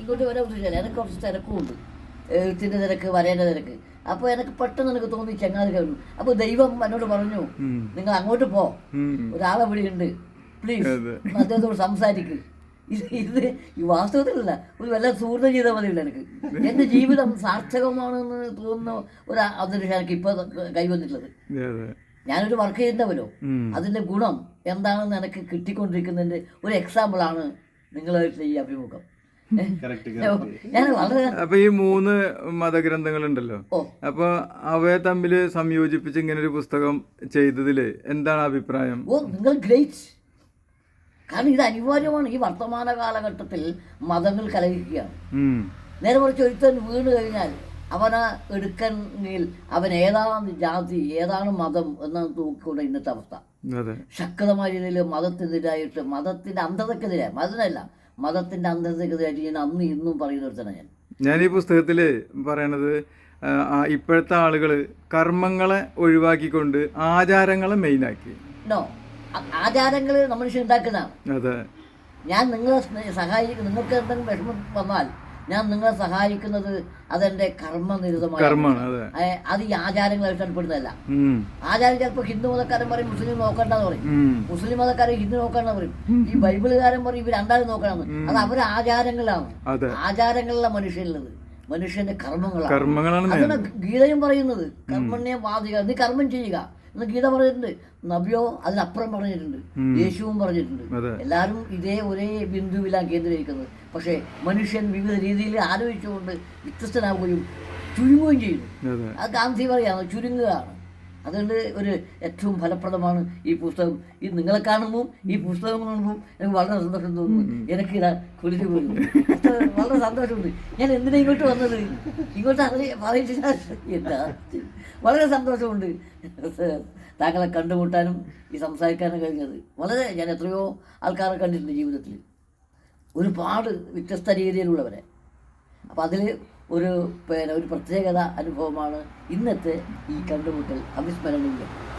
ഇങ്ങോട്ട് വരാൻ പറ്റില്ല എനിക്ക് കുറച്ച് തിരക്കുമുണ്ട്. എഴുത്തിന്റെ തിരക്ക് വരേന്റെ തിരക്ക്. അപ്പോൾ എനിക്ക് പെട്ടെന്ന് എനിക്ക് തോന്നി ചങ്ങാതി കഴിഞ്ഞു അപ്പോൾ ദൈവം എന്നോട് പറഞ്ഞു നിങ്ങൾ അങ്ങോട്ട് പോ. ഒരാളെ ഒരാളെ ഉണ്ട് പ്ലീസ്. അദ്ദേഹത്തോട് സംസാരിക്ക്. ഇത് ഇത് ഈ വാസ്തവത്തിലല്ല ഒരു വല്ല സുഹൃത്തം ചെയ്താൽ മതിയില്ല എനിക്ക്. എന്റെ ജീവിതം സാർത്ഥകമാണെന്ന് തോന്നുന്ന ഒരു അന്തരീക്ഷം എനിക്ക് ഇപ്പോൾ കൈവന്നിട്ടുള്ളത്. ഞാനൊരു വർക്ക് ചെയ്യുന്നവരോ അതിന്റെ ഗുണം എന്താണെന്ന് എനിക്ക് കിട്ടിക്കൊണ്ടിരിക്കുന്നതിന്റെ ഒരു എക്സാമ്പിൾ ആണ് നിങ്ങളായിട്ട് ഈ അഭിമുഖം. അപ്പൊ ഈ മൂന്ന് മതഗ്രന്ഥങ്ങളുണ്ടല്ലോ. ഉണ്ടല്ലോ അപ്പൊ അവയെ തമ്മിൽ സംയോജിപ്പിച്ച് ഇങ്ങനെ ഒരു പുസ്തകം ചെയ്തതിൽ എന്താണ് അഭിപ്രായം? ഓ നിങ്ങൾ ഗ്രേറ്റ് കാരണം ഇത് അനിവാര്യമാണ്. ഈ വർത്തമാന കാലഘട്ടത്തിൽ മതങ്ങൾ കലഹിക്കുകയാണ്. നേരെ മറിച്ച് ഒരുത്തൻ വീണ് കഴിഞ്ഞാൽ അവനെ എടുക്കണമെങ്കിൽ അവൻ ഏതാണ് ജാതി ഏതാണ് മതം എന്ന് നോക്കിക്കൊണ്ട് ഇന്നത്തെ അവസ്ഥ. അതെ. ശക്തമായ രീതിയിൽ മതത്തിനെതിരായിട്ട് മതത്തിന്റെ അന്ധതക്കെതിരെ മതത്തിനല്ല മതത്തിന്റെ അന്ധതക്കെതിരായിട്ട് ഞാൻ അന്ന് ഇന്നും പറയുന്ന ഒരുത്തനാണ് ഞാൻ. ഞാൻ ഈ പുസ്തകത്തിൽ പറയണത് ഇപ്പോഴത്തെ ആളുകൾ കർമ്മങ്ങളെ ഒഴിവാക്കിക്കൊണ്ട് ആചാരങ്ങളെ മെയിനാക്കി. നോ ആചാരങ്ങൾ നമ്മൾ ഉണ്ടാക്കുന്നതാണ്. അതെ. ഞാൻ നിങ്ങളെ സഹായിക്കും. നിങ്ങൾക്ക് എന്തെങ്കിലും വിഷമം വന്നാൽ ഞാൻ നിങ്ങളെ സഹായിക്കുന്നത് അതെന്റെ കർമ്മനിരതമായ അതെ. ഈ ആചാരങ്ങൾ ഉൾപ്പെടുന്നതല്ല ഉം. ആചാരം ചിലപ്പോൾ ഹിന്ദു മതക്കാരൻ പറയും മുസ്ലിം നോക്കണ്ടെന്ന് പറയും. മുസ്ലിം മതക്കാരൻ ഹിന്ദു നോക്കണ്ടെന്ന് പറയും. ഈ ബൈബിളുകാരൻ പറയും ഇവർ രണ്ടാളും നോക്കണമെന്ന്. അത് അവരെ ആചാരങ്ങളാണ്. ആചാരങ്ങളിലെ മനുഷ്യനുള്ളത്. മനുഷ്യന്റെ കർമ്മങ്ങളാണ്. കർമ്മങ്ങളാണ് അതാണ് ഗീതയും പറയുന്നത്. കർമ്മണ്യം വാദിക നീ കർമ്മം ചെയ്യുക. എന്ന് ഗീത പറഞ്ഞിട്ടുണ്ട്. നബിയോ അതിനപ്പുറം പറഞ്ഞിട്ടുണ്ട്. യേശുവും പറഞ്ഞിട്ടുണ്ട്. എല്ലാവരും ഇതേ ഒരേ ബിന്ദുവിലാണ് കേന്ദ്രീകരിക്കുന്നത്. പക്ഷേ മനുഷ്യൻ വിവിധ രീതിയിൽ ആലോചിച്ചുകൊണ്ട് വ്യത്യസ്തനാവുകയും ചുരുങ്ങുകയും ചെയ്യുന്നു. അതെ. ഗാന്ധി പറയാണ് ചുരുങ്ങുകയാണ്. അതുകൊണ്ട് ഒരു ഏറ്റവും ഫലപ്രദമാണ് ഈ പുസ്തകം. ഈ നിങ്ങളെ കാണുമ്പോൾ ഈ പുസ്തകം കാണുമ്പോൾ എനിക്ക് വളരെ സന്തോഷം തോന്നുന്നു. എനിക്കിതാ കുളിര് പോയി. വളരെ സന്തോഷമുണ്ട്. ഞാൻ എന്തിനാ ഇങ്ങോട്ട് വന്നത്? ഇങ്ങോട്ട് അറിയ പറയിച്ചില്ല എന്താ? വളരെ സന്തോഷമുണ്ട്. താങ്കളെ കണ്ടുമുട്ടാനും ഈ സംസാരിക്കാനും കഴിഞ്ഞത്. വളരെ ഞാൻ എത്രയോ ആൾക്കാരെ കണ്ടിട്ടുണ്ട് ജീവിതത്തിൽ. ഒരുപാട് വ്യത്യസ്ത രീതിയിലുള്ളവരെ. അപ്പം അതിൽ ഒരു പിന്നെ ഒരു പ്രത്യേകത അനുഭവമാണ് ഇന്നത്തെ ഈ കണ്ടുമുട്ടൽ അവിസ്മരണീയം.